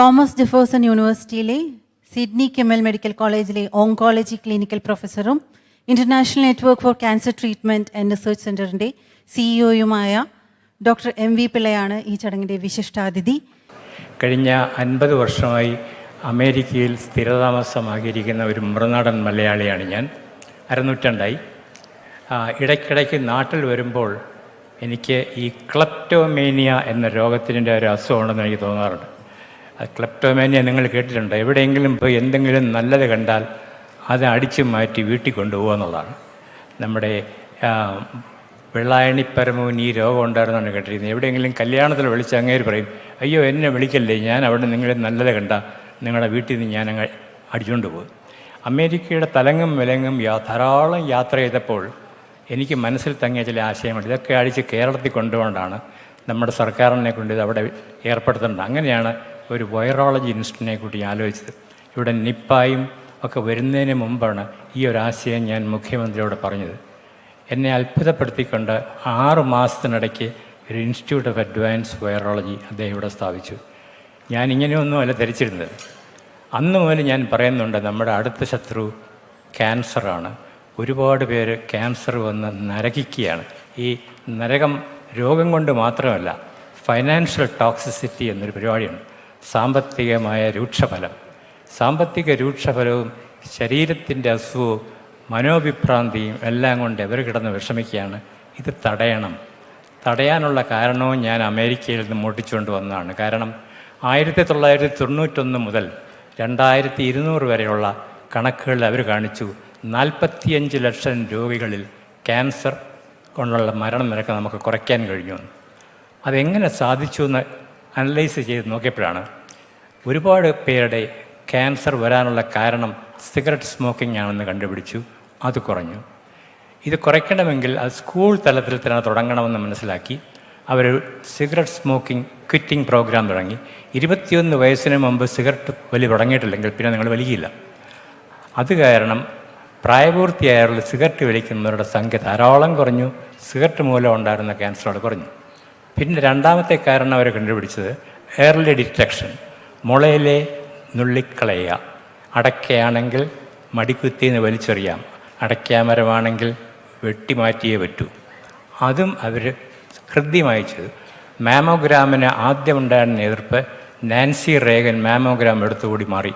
Thomas Jefferson യൂണിവേഴ്സിറ്റിയിലെ Sidney Kimmel medical കോളേജിലെ oncology clinical പ്രൊഫസറും international network for cancer treatment and research സെന്ററിന്റെ സിഇഒയുമായ doctor M V പിള്ളയാണ് ഈ ചടങ്ങിന്റെ വിശിഷ്ടാതിഥി. കഴിഞ്ഞ അൻപത് വർഷമായി അമേരിക്കയിൽ സ്ഥിരതാമസമാക്കിയിരിക്കുന്ന ഒരു മൃനാടൻ മലയാളിയാണ് ഞാൻ. അരനൂറ്റാണ്ടായി. ഇടയ്ക്കിടയ്ക്ക് നാട്ടിൽ വരുമ്പോൾ എനിക്ക് ഈ ക്ലപ്റ്റോമേനിയ എന്ന രോഗത്തിന്റെ ഒരു അസുഖമുണ്ടെന്ന് എനിക്ക് തോന്നാറുണ്ട്. ക്ലപ്റ്റോമേനിയ നിങ്ങൾ കേട്ടിട്ടുണ്ട്? എവിടെയെങ്കിലും പോയി എന്തെങ്കിലും നല്ലത് കണ്ടാൽ അത് അടിച്ചു മാറ്റി വീട്ടിൽ കൊണ്ടുപോകുക എന്നുള്ളതാണ്. നമ്മുടെ ആ, വെള്ളായണി പരമോന് ഈ രോഗം ഉണ്ടായിരുന്നാണ് കേട്ടിരിക്കുന്നത്. എവിടെയെങ്കിലും കല്യാണത്തിൽ വിളിച്ച് അങ്ങേര് പറയും അയ്യോ എന്നെ വിളിക്കല്ലേ ഞാൻ അവിടെ നിങ്ങളെ നല്ലത് കണ്ട നിങ്ങളുടെ വീട്ടിൽ നിന്ന് ഞാൻ അങ്ങ് അടിച്ചുകൊണ്ട് പോകും. അമേരിക്കയുടെ തലങ്ങും വിലങ്ങും ധാരാളം യാത്ര ചെയ്തപ്പോൾ എനിക്ക് മനസ്സിൽ തങ്ങിയ ചില ആശയമുണ്ട് ഇതൊക്കെ അടിച്ച് കേരളത്തിൽ കൊണ്ടുപോകൊണ്ടാണ് നമ്മുടെ സർക്കാരിനെ കൊണ്ട് ഇത് അവിടെ ഏർപ്പെടുത്തേണ്ടത് അങ്ങനെയാണ് ഒരു വൈറോളജി ഇൻസ്റ്റിറ്റ്യൂട്ടിനെ കൂടി ആലോചിച്ചത്. ഇവിടെ നിപ്പായും ഒക്കെ വരുന്നതിന് മുമ്പാണ് ഈ ഒരു ആശയം ഞാൻ മുഖ്യമന്ത്രിയോട് പറഞ്ഞത്. എന്നെ അത്ഭുതപ്പെടുത്തിക്കൊണ്ട് ആറ് മാസത്തിനിടയ്ക്ക് ഒരു ഇൻസ്റ്റിറ്റ്യൂട്ട് ഓഫ് അഡ്വാൻസ് വൈറോളജി അദ്ദേഹം ഇവിടെ സ്ഥാപിച്ചു. ഞാൻ ഇങ്ങനെയൊന്നുമല്ല ധരിച്ചിരുന്നത്. അന്ന് മുതൽ ഞാൻ പറയുന്നുണ്ട് നമ്മുടെ അടുത്ത ശത്രു ക്യാൻസറാണ് ഒരുപാട് പേര് ക്യാൻസർ വന്ന് നരകിക്കുകയാണ്. ഈ നരകം രോഗം കൊണ്ട് മാത്രമല്ല ഫൈനാൻഷ്യൽ ടോക്സിസിറ്റി എന്നൊരു പരിപാടിയുണ്ട്. സാമ്പത്തികമായ രൂക്ഷഫലം. സാമ്പത്തിക രൂക്ഷഫലവും ശരീരത്തിന്റെ അസുഖവും മനോവിഭ്രാന്തിയും എല്ലാം കൊണ്ട് എവർ കിടന്ന് വിഷമിക്കുകയാണ്. ഇത് തടയണം. തടയാനുള്ള കാരണവും ഞാൻ അമേരിക്കയിൽ നിന്ന് മോട്ടിച്ചുകൊണ്ട് വന്നതാണ്. കാരണം ആയിരത്തി തൊള്ളായിരത്തി തൊണ്ണൂറ്റൊന്ന് മുതൽ രണ്ടായിരത്തി ഇരുന്നൂറ് വരെയുള്ള കണക്കുകളിൽ അവർ കാണിച്ചു. നാൽപ്പത്തിയഞ്ച് ലക്ഷം രോഗികളിൽ ക്യാൻസർ കൊണ്ടുള്ള മരണം മരണനിരക്ക് നമുക്ക് കുറയ്ക്കാൻ കഴിഞ്ഞു. അതെങ്ങനെ സാധിച്ചു എന്ന് അനലൈസ് ചെയ്ത് നോക്കിയപ്പോഴാണ് ഒരുപാട് പേരുടെ ക്യാൻസർ വരാനുള്ള കാരണം സിഗരറ്റ് സ്മോക്കിംഗ് ആണെന്ന് കണ്ടുപിടിച്ചു. അത് കുറഞ്ഞു. ഇത് കുറയ്ക്കണമെങ്കിൽ അത് സ്കൂൾ തലത്തിൽ തന്നെ തുടങ്ങണമെന്ന് മനസ്സിലാക്കി. അവർ സിഗരറ്റ് സ്മോക്കിംഗ് ക്വിറ്റിംഗ് പ്രോഗ്രാം തുടങ്ങി. ഇരുപത്തിയൊന്ന് വയസ്സിന് മുമ്പ് സിഗരറ്റ് വലി തുടങ്ങിയിട്ടില്ലെങ്കിൽ പിന്നെ നിങ്ങൾ വലിയില്ല. അത് കാരണം പ്രായപൂർത്തിയായുള്ള സിഗരറ്റ് വലിക്കുന്നവരുടെ സംഖ്യ ധാരാളം കുറഞ്ഞു. സിഗരറ്റ് മൂലം ഉണ്ടായിരുന്ന ക്യാൻസറോട് കുറഞ്ഞു. പിന്നെ രണ്ടാമത്തെ കാരണം അവർ കണ്ടുപിടിച്ചത് ഏർലി ഡിറ്റക്ഷൻ മുളയിലെ നുള്ളിക്കളയുക. അടയ്ക്കയാണെങ്കിൽ മടിക്കുത്തിന്ന് വലിച്ചെറിയാം. അടയ്ക്കാമരമാണെങ്കിൽ വെട്ടിമാറ്റിയേ പറ്റൂ. അതും അവർ ഹൃദ്യമായി ചെയ്തു. മാമോഗ്രാമിന് ആദ്യം ഉണ്ടായിരുന്ന എതിർപ്പ് നാൻസി റേഗൻ മാമോഗ്രാം എടുത്തുകൂടി മാറി.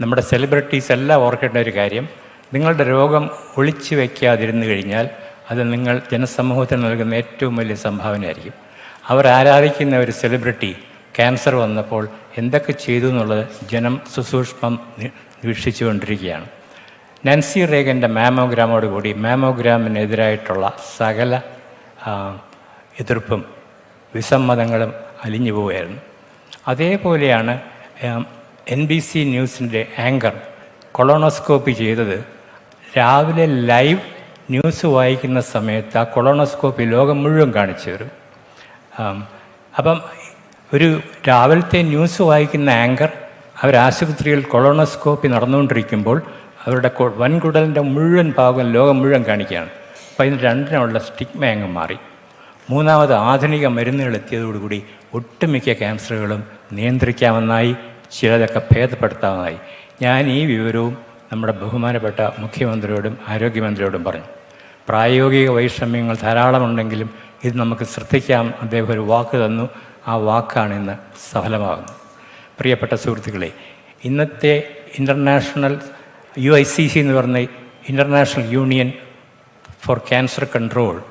നമ്മുടെ സെലിബ്രിറ്റീസ് എല്ലാം ഓർക്കേണ്ട ഒരു കാര്യം നിങ്ങളുടെ രോഗം ഒളിച്ചു വയ്ക്കാതിരുന്നു കഴിഞ്ഞാൽ അത് നിങ്ങൾ ജനസമൂഹത്തിന് നൽകുന്ന ഏറ്റവും വലിയ സംഭാവനയായിരിക്കും. അവർ ആരാധിക്കുന്ന ഒരു സെലിബ്രിറ്റി ക്യാൻസർ വന്നപ്പോൾ എന്തൊക്കെ ചെയ്തു എന്നുള്ളത് ജനം സുസൂക്ഷ്മം വീക്ഷിച്ചുകൊണ്ടിരിക്കുകയാണ് നാൻസി റേഗന്റെ മാമോഗ്രാമോട് കൂടി മാമോഗ്രാമിനെതിരായിട്ടുള്ള സകല എതിർപ്പും വിസമ്മതങ്ങളും അലിഞ്ഞു പോവുകയായിരുന്നു. അതേപോലെയാണ് എൻ ബി സി ന്യൂസിന്റെ ആങ്കർ കൊളോണോസ്കോപ്പി ചെയ്തത് രാവിലെ ലൈവ് ന്യൂസ് വായിക്കുന്ന സമയത്ത് ആ കൊളോണോസ്കോപ്പി ലോകം മുഴുവൻ കാണിച്ചു തരും അപ്പം ഒരു രാവിലത്തെ ന്യൂസ് വായിക്കുന്ന ആങ്കർ അവർ ആശുപത്രിയിൽ കൊളോണോസ്കോപ്പി നടന്നുകൊണ്ടിരിക്കുമ്പോൾ അവരുടെ വൻകുടലിന്റെ മുഴുവൻ ഭാഗം ലോകം മുഴുവൻ കാണിക്കുകയാണ്. അപ്പം അതിന് രണ്ടിനുള്ള സ്റ്റിഗ്മ അങ്ങ് മാറി. മൂന്നാമത് ആധുനിക മരുന്നുകൾ എത്തിയതോടുകൂടി ഒട്ടുമിക്ക ക്യാൻസറുകളും നിയന്ത്രിക്കാമെന്നായി ചിലതൊക്കെ ഭേദപ്പെടുത്താമെന്നായി. ഞാൻ ഈ വിവരവും നമ്മുടെ ബഹുമാനപ്പെട്ട മുഖ്യമന്ത്രിയോടും ആരോഗ്യമന്ത്രിയോടും പറഞ്ഞു. പ്രായോഗിക വൈഷമ്യങ്ങൾ ധാരാളമുണ്ടെങ്കിലും ഇത് നമുക്ക് ശ്രദ്ധിക്കാം. അദ്ദേഹം ഒരു വാക്ക് തന്നു. ആ വാക്കാണ് ഇന്ന് സഫലമാകുന്നത്. പ്രിയപ്പെട്ട സുഹൃത്തുക്കളെ ഇന്നത്തെ international U I C C എന്ന് പറഞ്ഞ international union for cancer control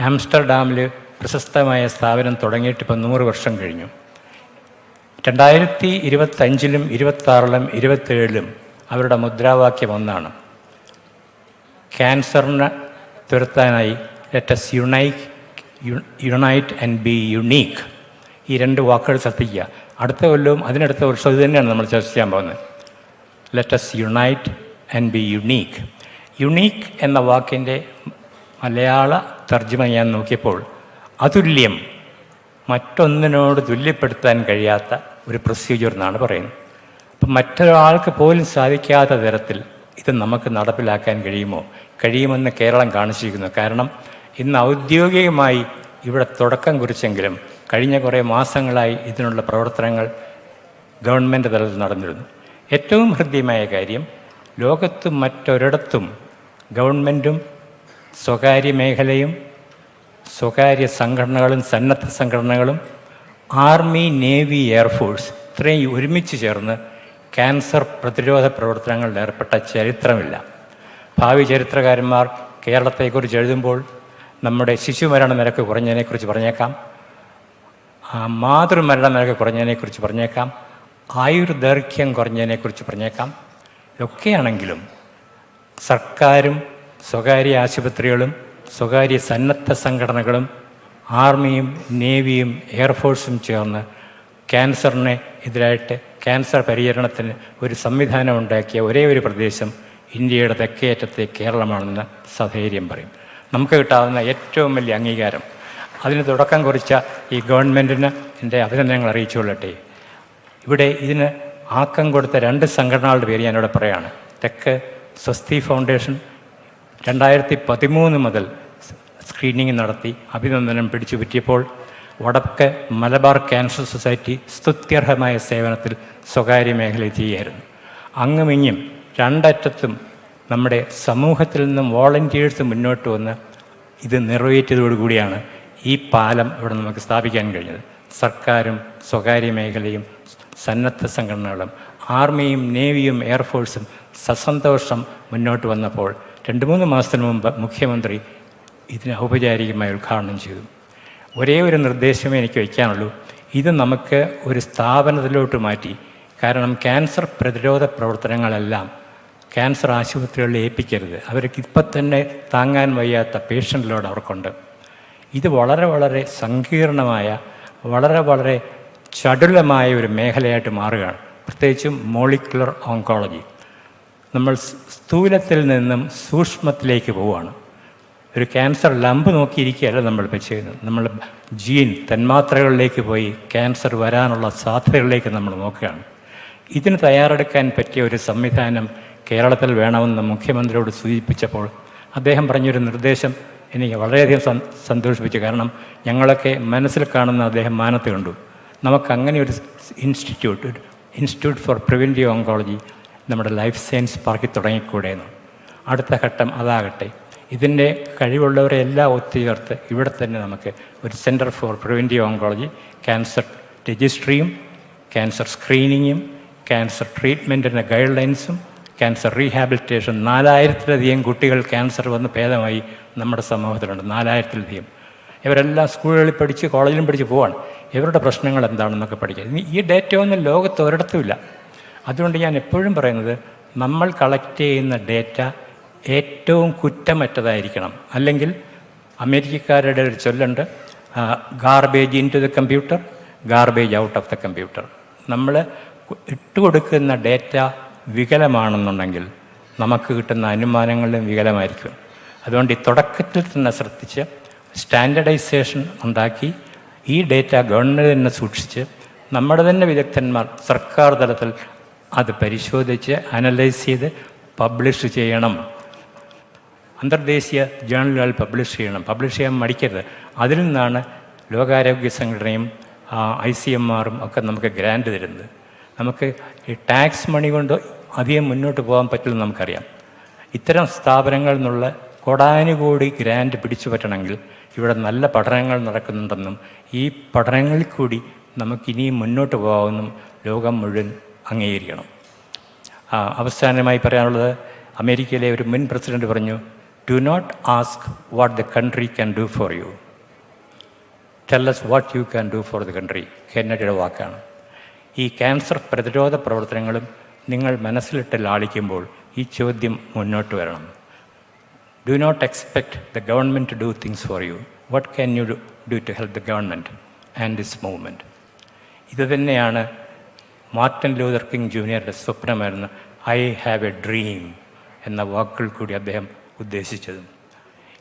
ആംസ്റ്റർഡാമിൽ പ്രശസ്തമായ സ്ഥാപനം തുടങ്ങിയിട്ട് ഇപ്പം നൂറ് വർഷം കഴിഞ്ഞു. രണ്ടായിരത്തി ഇരുപത്തഞ്ചിലും ഇരുപത്താറിലും ഇരുപത്തേഴിലും അവരുടെ മുദ്രാവാക്യം ഒന്നാണ്. ക്യാൻസറിനെ തുരത്താനായി let's unite unite and be unique ഈ രണ്ട് വാക്കുകൾ ശ്രദ്ധിക്കുക അടുത്ത കൊല്ലവും അതിനടുത്ത വർഷം ഇത് തന്നെയാണ് നമ്മൾ ചർച്ച ചെയ്യാൻ പോകുന്നത്. Let's unite and be unique unique എന്ന വാക്കിന്റെ മലയാള തർജമ ഞാൻ നോക്കിയപ്പോൾ അതുല്യം മറ്റൊന്നിനോട് തുല്യപ്പെടുത്താൻ കഴിയാത്ത ഒരു പ്രൊസീജിയർ എന്നാണ് പറയുന്നത്. അപ്പം മറ്റൊരാൾക്ക് പോലും സാധിക്കാത്ത തരത്തിൽ ഇത് നമുക്ക് നടപ്പിലാക്കാൻ കഴിയുമോ? കഴിയുമെന്ന് കേരളം കാണിച്ചിരിക്കുന്നു. കാരണം ഇന്ന് ഔദ്യോഗികമായി ഇവിടെ തുടക്കം കുറിച്ചെങ്കിലും കഴിഞ്ഞ കുറേ മാസങ്ങളായി ഇതിനുള്ള പ്രവർത്തനങ്ങൾ ഗവൺമെന്റ് തലത്തിൽ നടന്നിരുന്നു. ഏറ്റവും ഹൃദ്യമായ കാര്യം ലോകത്ത് മറ്റൊരിടത്തും ഗവൺമെന്റും സ്വകാര്യ മേഖലയും സ്വകാര്യ സംഘടനകളും സന്നദ്ധ സംഘടനകളും ആർമി നേവി എയർഫോഴ്സ് ഇത്രയും ഒരുമിച്ച് ചേർന്ന് ക്യാൻസർ പ്രതിരോധ പ്രവർത്തനങ്ങളിൽ ഏർപ്പെട്ട ചരിത്രമില്ല. ഭാവി ചരിത്രകാരന്മാർ കേരളത്തെക്കുറിച്ച് എഴുതുമ്പോൾ നമ്മുടെ ശിശുമരണ നിരക്ക് കുറഞ്ഞതിനെക്കുറിച്ച് പറഞ്ഞേക്കാം. മാതൃമരണ നിരക്ക് കുറഞ്ഞതിനെക്കുറിച്ച് പറഞ്ഞേക്കാം. ആയുർദൈർഘ്യം കുറഞ്ഞതിനെക്കുറിച്ച് പറഞ്ഞേക്കാം. ഇതൊക്കെയാണെങ്കിലും സർക്കാരും സ്വകാര്യ ആശുപത്രികളും സ്വകാര്യ സന്നദ്ധ സംഘടനകളും ആർമിയും നേവിയും എയർഫോഴ്സും ചേർന്ന് ക്യാൻസറിനെ എതിരായിട്ട് ക്യാൻസർ പരിചരണത്തിന് ഒരു സംവിധാനം ഉണ്ടാക്കിയ ഒരേ ഒരു പ്രദേശം ഇന്ത്യയുടെ തെക്കേയറ്റത്തെ കേരളമാണെന്ന് സധൈര്യം പറയും. നമുക്ക് കിട്ടാവുന്ന ഏറ്റവും വലിയ അംഗീകാരം. അതിന് തുടക്കം കുറിച്ച ഈ ഗവൺമെന്റിന് എന്റെ അഭിനന്ദനങ്ങൾ അറിയിച്ചുകൊള്ളട്ടെ. ഇവിടെ ഇതിന് ആക്കം കൊടുത്ത രണ്ട് സംഘടനകളുടെ പേര് ഞാനിവിടെ പറയാണ്. തെക്ക് സ്വസ്തി ഫൗണ്ടേഷൻ രണ്ടായിരത്തി പതിമൂന്ന് മുതൽ സ്ക്രീനിങ് നടത്തി അഭിനന്ദനം പിടിച്ചു പറ്റിയപ്പോൾ വടക്ക് മലബാർ ക്യാൻസർ സൊസൈറ്റി സ്തുത്യർഹമായ സേവനത്തിൽ സ്വകാര്യ മേഖലയിൽ ചെയ്യായിരുന്നു അങ്ങുമിങ്ങും രണ്ടറ്റത്തും നമ്മുടെ സമൂഹത്തിൽ നിന്നും വോളണ്ടിയേഴ്സ് മുന്നോട്ട് വന്ന് ഇത് നിറവേറ്റിയതോടുകൂടിയാണ് ഈ പാലം ഇവിടെ നമുക്ക് സ്ഥാപിക്കാൻ കഴിഞ്ഞത്. സർക്കാരും സ്വകാര്യ മേഖലയും സന്നദ്ധ സംഘടനകളും ആർമിയും നേവിയും എയർഫോഴ്സും സസന്തോഷം മുന്നോട്ട് വന്നപ്പോൾ രണ്ട് മൂന്ന് മാസത്തിന് മുമ്പ് മുഖ്യമന്ത്രി ഇതിന് ഔപചാരികമായി ഉദ്ഘാടനം ചെയ്തു. ഒരേ ഒരു നിർദ്ദേശമേ എനിക്ക് വയ്ക്കാനുള്ളൂ. ഇത് നമുക്ക് ഒരു സ്ഥാപനത്തിലോട്ട് മാറ്റി. കാരണം ക്യാൻസർ പ്രതിരോധ പ്രവർത്തനങ്ങളെല്ലാം ക്യാൻസർ ആശുപത്രികളിൽ ഏൽപ്പിക്കരുത്. അവർക്ക് ഇപ്പം തന്നെ താങ്ങാൻ വയ്യാത്ത പേഷ്യന്റ് ലോഡ് അവർക്കുണ്ട്. ഇത് വളരെ വളരെ സങ്കീർണമായ വളരെ വളരെ ചടുലമായ ഒരു മേഖലയായിട്ട് മാറുകയാണ്. പ്രത്യേകിച്ചും മോളിക്കുലർ ഓങ്കോളജി. നമ്മൾ സ്ഥൂലത്തിൽ നിന്നും സൂക്ഷ്മത്തിലേക്ക് പോവുകയാണ്. ഒരു ക്യാൻസർ ലംബ് നോക്കിയിരിക്കുകയല്ല നമ്മളിപ്പോൾ ചെയ്യുന്നത്. നമ്മൾ ജീൻ തന്മാത്രകളിലേക്ക് പോയി ക്യാൻസർ വരാനുള്ള സാധ്യതകളിലേക്ക് നമ്മൾ നോക്കുകയാണ്. ഇതിന് തയ്യാറെടുക്കാൻ പറ്റിയ ഒരു സംവിധാനം കേരളത്തിൽ വേണമെന്ന് മുഖ്യമന്ത്രിയോട് സൂചിപ്പിച്ചപ്പോൾ അദ്ദേഹം പറഞ്ഞൊരു നിർദ്ദേശം എനിക്ക് വളരെയധികം സന് സന്തോഷിപ്പിച്ചു. കാരണം ഞങ്ങളൊക്കെ മനസ്സിൽ കാണുന്ന അദ്ദേഹം മാനത്ത് കണ്ടു. നമുക്കങ്ങനെ ഒരു institute institute for preventive oncology നമ്മുടെ ലൈഫ് സയൻസ് പാർക്കിൽ തുടങ്ങിക്കൂടെയെന്ന്. അടുത്ത ഘട്ടം അതാകട്ടെ. ഇതിന്റെ കഴിവുള്ളവരെ എല്ലാം ഒത്തുചേർത്ത് ഇവിടെ തന്നെ നമുക്ക് ഒരു centre for preventive oncology cancer രജിസ്ട്രിയും cancer സ്ക്രീനിങ്ങും ക്യാൻസർ ട്രീറ്റ്മെന്റിന്റെ ഗൈഡ് ലൈൻസും ക്യാൻസർ റീഹാബിലിറ്റേഷൻ നാലായിരത്തിലധികം കുട്ടികൾ ക്യാൻസർ വന്ന് ഭേദമായി നമ്മുടെ സമൂഹത്തിലുണ്ട്. നാലായിരത്തിലധികം. ഇവരെല്ലാം സ്കൂളുകളിൽ പഠിച്ച് കോളേജിലും പഠിച്ച് പോവാണ്. ഇവരുടെ പ്രശ്നങ്ങൾ എന്താണെന്നൊക്കെ പഠിക്കുക ഈ ഡേറ്റ ഒന്നും ലോകത്ത് ഒരിടത്തുമില്ല. അതുകൊണ്ട് ഞാൻ എപ്പോഴും പറയുന്നത് നമ്മൾ കളക്ട് ചെയ്യുന്ന ഡേറ്റ ഏറ്റവും കുറ്റമറ്റതായിരിക്കണം. അല്ലെങ്കിൽ അമേരിക്കക്കാരുടെ ഒരു ചൊല്ലുണ്ട് garbage in to the computer garbage out of the computer നമ്മൾ ഇട്ടുകൊടുക്കുന്ന ഡേറ്റ വികലമാണെന്നുണ്ടെങ്കിൽ നമുക്ക് കിട്ടുന്ന അനുമാനങ്ങളിലും വികലമായിരിക്കും. അതുകൊണ്ട് ഈ തുടക്കത്തിൽ തന്നെ ശ്രദ്ധിച്ച് സ്റ്റാൻഡർഡൈസേഷൻ ഉണ്ടാക്കി ഈ ഡേറ്റ ഗവൺമെന്റ് തന്നെ സൂക്ഷിച്ച് നമ്മുടെ തന്നെ വിദഗ്ധന്മാർ സർക്കാർ തലത്തിൽ അത് പരിശോധിച്ച് അനലൈസ് ചെയ്ത് പബ്ലിഷ് ചെയ്യണം. അന്തർദേശീയ ജേണലുകൾ പബ്ലിഷ് ചെയ്യണം. പബ്ലിഷ് ചെയ്യാൻ മടിക്കരുത്. അതിൽ നിന്നാണ് ലോകാരോഗ്യ സംഘടനയും ഐ സി എം ആറും ഒക്കെ നമുക്ക് ഗ്രാൻഡ് തരുന്നത്. നമുക്ക് ഈ ടാക്സ് മണി കൊണ്ട് അധികം മുന്നോട്ട് പോകാൻ പറ്റില്ലെന്ന് നമുക്കറിയാം. ഇത്തരം സ്ഥാപനങ്ങളിൽ നിന്നുള്ള കോടാനുകോടി ഗ്രാൻഡ് പിടിച്ചു പറ്റണമെങ്കിൽ ഇവിടെ നല്ല പഠനങ്ങൾ നടക്കുന്നുണ്ടെന്നും ഈ പഠനങ്ങളിൽ കൂടി നമുക്കിനിയും മുന്നോട്ട് പോകാമെന്നും ലോകം മുഴുവൻ അംഗീകരിക്കണം. അവസാനമായി പറയാനുള്ളത് അമേരിക്കയിലെ ഒരു മുൻ പ്രസിഡന്റ് പറഞ്ഞു do not ask what the country can do for you tell us what you can do for the country കെന്നഡിയുടെ വാക്കാണ്. ഈ ക്യാൻസർ പ്രതിരോധ പ്രവർത്തനങ്ങളും നിങ്ങൾ മനസ്സിലിട്ട് ലാളിക്കുമ്പോൾ ഈ ചോദ്യം മുന്നോട്ട് വരണം. Do not expect the government to do things for you what can you do to help the government and this movement ഇത് തന്നെയാണ് മാർട്ടിൻ ലൂതർ കിങ് ജൂനിയറുടെ സ്വപ്നമായിരുന്നു ഐ ഹാവ് എ ഡ്രീം എന്ന വാക്കുകൾ കൂടി അദ്ദേഹം ഉദ്ദേശിച്ചത്.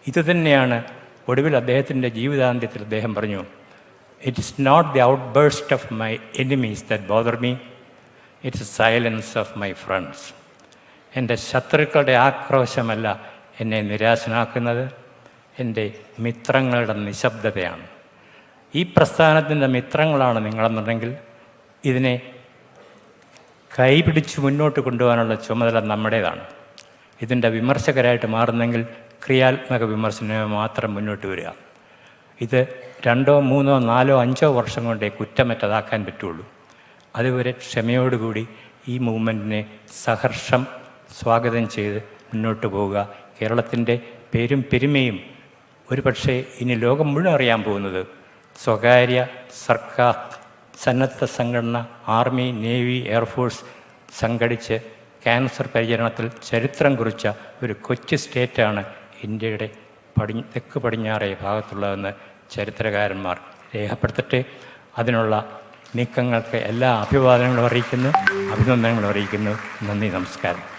ഇത് തന്നെയാണ് ഒടുവിൽ അദ്ദേഹത്തിന്റെ ജീവിതാന്ത്യത്തിൽ അദ്ദേഹം പറഞ്ഞു it is not the outburst of my enemies that bother me it's silence of my friends എന്റെ ശത്രുക്കളുടെ ആക്രോശമല്ല എന്നെ നിരാശനാക്കുന്നത്. എന്റെ മിത്രങ്ങളുടെ നിശബ്ദതയാണ്. ഈ പ്രസ്ഥാനത്തിന്റെ മിത്രങ്ങളാണ് നിങ്ങളെന്നുണ്ടെങ്കിൽ ഇതിനെ കൈപിടിച്ച് മുന്നോട്ട് കൊണ്ടുപോകാനുള്ള ചുമതല നമ്മുടേതാണ്. ഇതിന്റെ വിമർശകരായിട്ട് മാറുന്നെങ്കിൽ ക്രിയാത്മക വിമർശനം മാത്രം മുന്നോട്ട് വരിക. ഇത് രണ്ടോ മൂന്നോ നാലോ അഞ്ചോ വർഷം കൊണ്ടേ കുറ്റമറ്റതാക്കാൻ പറ്റുള്ളൂ. അതുവരെ ക്ഷമയോടുകൂടി ഈ മൂവ്മെന്റിനെ സഹർഷം സ്വാഗതം ചെയ്ത് മുന്നോട്ട് പോവുക. കേരളത്തിന്റെ പേരും പെരുമയും ഒരു പക്ഷേ ഇനി ലോകം മുഴുവൻ അറിയാൻ പോകുന്നത് സ്വകാര്യ സർക്കാർ സന്നദ്ധ സംഘടന ആർമി നേവി എയർഫോഴ്സ് സംഘടിച്ച് ക്യാൻസർ പരിചരണത്തിൽ ചരിത്രം കുറിച്ച ഒരു കൊച്ചു സ്റ്റേറ്റാണ് ഇന്ത്യയുടെ പടി തെക്ക് പടിഞ്ഞാറേ ഭാഗത്തുള്ളതെന്ന് ചരിത്രകാരന്മാർ രേഖപ്പെടുത്തട്ടെ. അതിനുള്ള നീക്കങ്ങൾക്ക് എല്ലാ അഭിവാദനങ്ങളും അറിയിക്കുന്നു അഭിനന്ദനങ്ങളും അറിയിക്കുന്നു. നന്ദി നമസ്കാരം.